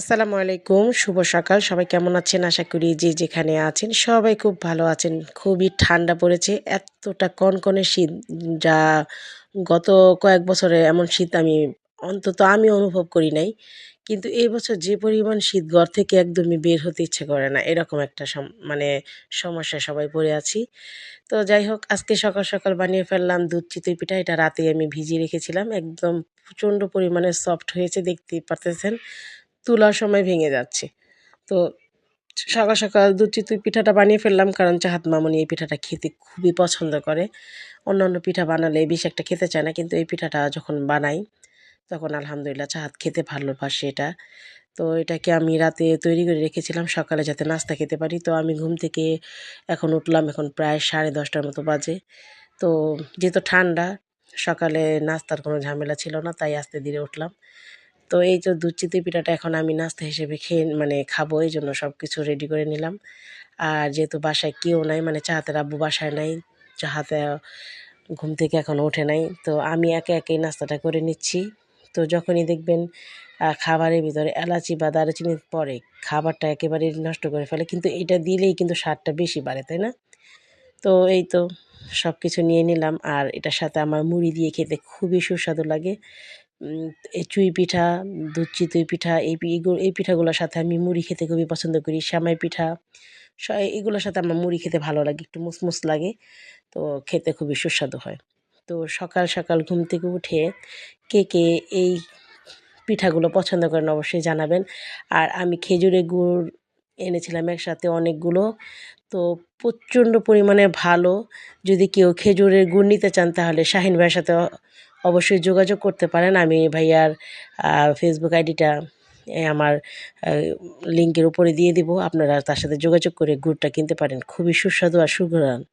আসসালামু আলাইকুম, শুভ সকাল। সবাই কেমন আছেন? আশা করি যে যেখানে আছেন, সবাই খুব ভালো আছেন। খুবই ঠান্ডা পড়েছে, এতটা কনকনে শীত যা গত কয়েক বছরে এমন শীত আমি, অন্তত আমি অনুভব করি নাই। কিন্তু এই বছর যে পরিমাণ শীত ঘর থেকে একদমই বের হতে ইচ্ছে করে না, এরকম একটা মানে সমস্যা সবাই পড়ে আছি। তো যাই হোক, আজকে সকাল সকাল বানিয়ে ফেললাম দুধ, চিতই পিঠা। এটা রাতে আমি ভিজিয়ে রেখেছিলাম। একদম প্রচণ্ড পরিমাণে সফট হয়েছে, দেখতেই পারতেছেন। তোলার সময় ভেঙে যাচ্ছে। তো সকাল সকাল দুধ চিতই পিঠাটা বানিয়ে ফেললাম, কারণ চাহাত মামনি এই পিঠাটা খেতে খুবই পছন্দ করে। অন্যান্য পিঠা বানালে বেশি একটা খেতে চায় না, কিন্তু এই পিঠাটা যখন বানাই, তখন আলহামদুলিল্লাহ চাহাত খেতে ভালোবাসে এটা। তো এটাকে আমি রাতে তৈরি করে রেখেছিলাম, সকালে যাতে নাস্তা খেতে পারি। তো আমি ঘুম থেকে এখন উঠলাম, এখন প্রায় সাড়ে দশটার মতো বাজে। তো যেহেতু ঠান্ডা, সকালে নাস্তার কোনো ঝামেলা ছিল না, তাই আস্তে ধীরে উঠলাম। তো এই যে দুধ চিতই পিঠাটা এখন আমি নাস্তা হিসেবে খেয়ে মানে খাব, এই জন্য সব কিছু রেডি করে নিলাম। আর যেহেতু বাসায় কেউ নাই মানে চাহাতের আব্বু বাসায় নাই, চাহাতে ঘুম থেকে এখনও ওঠে নাই, তো আমি একে একে নাস্তাটা করে নিচ্ছি। তো যখনই দেখবেন খাবারের ভিতরে এলাচি বা দারুচিনি পরে খাবারটা একেবারে নষ্ট করে ফেলে, কিন্তু এটা দিলেই কিন্তু স্বাদটা বেশি বাড়ে, তাই না? তো এই তো সব কিছু নিয়ে নিলাম, আর এটার সাথে আমার মুড়ি দিয়ে খেতে খুবই সুস্বাদু লাগে। চুই পিঠা, দুধ চিতই পিঠা, এই এই পিঠাগুলোর সাথে আমি মুড়ি খেতে খুবই পছন্দ করি। শ্যামাই পিঠা এগুলোর সাথে আমার মুড়ি খেতে ভালো লাগে, একটু মুসমুস লাগে, তো খেতে খুবই সুস্বাদু হয়। তো সকাল সকাল ঘুম থেকে উঠে কে কে এই পিঠাগুলো পছন্দ করেন অবশ্যই জানাবেন। আর আমি খেজুরের গুড় এনেছিলাম একসাথে অনেকগুলো, তো প্রচণ্ড পরিমাণে ভালো। যদি কেউ খেজুরের গুড় নিতে চান তাহলে শাহিন ভাইয়ের সাথে অবশ্যই যোগাযোগ করতে পারেন। আমি ভাইয়ার ফেসবুক আইডিটা আমার লিঙ্কের উপরে দিয়ে দিব। আপনারা তার সাথে যোগাযোগ করে গুড়টা কিনতে পারেন। খুবই সুস্বাদু আর সুঘ্রাণ।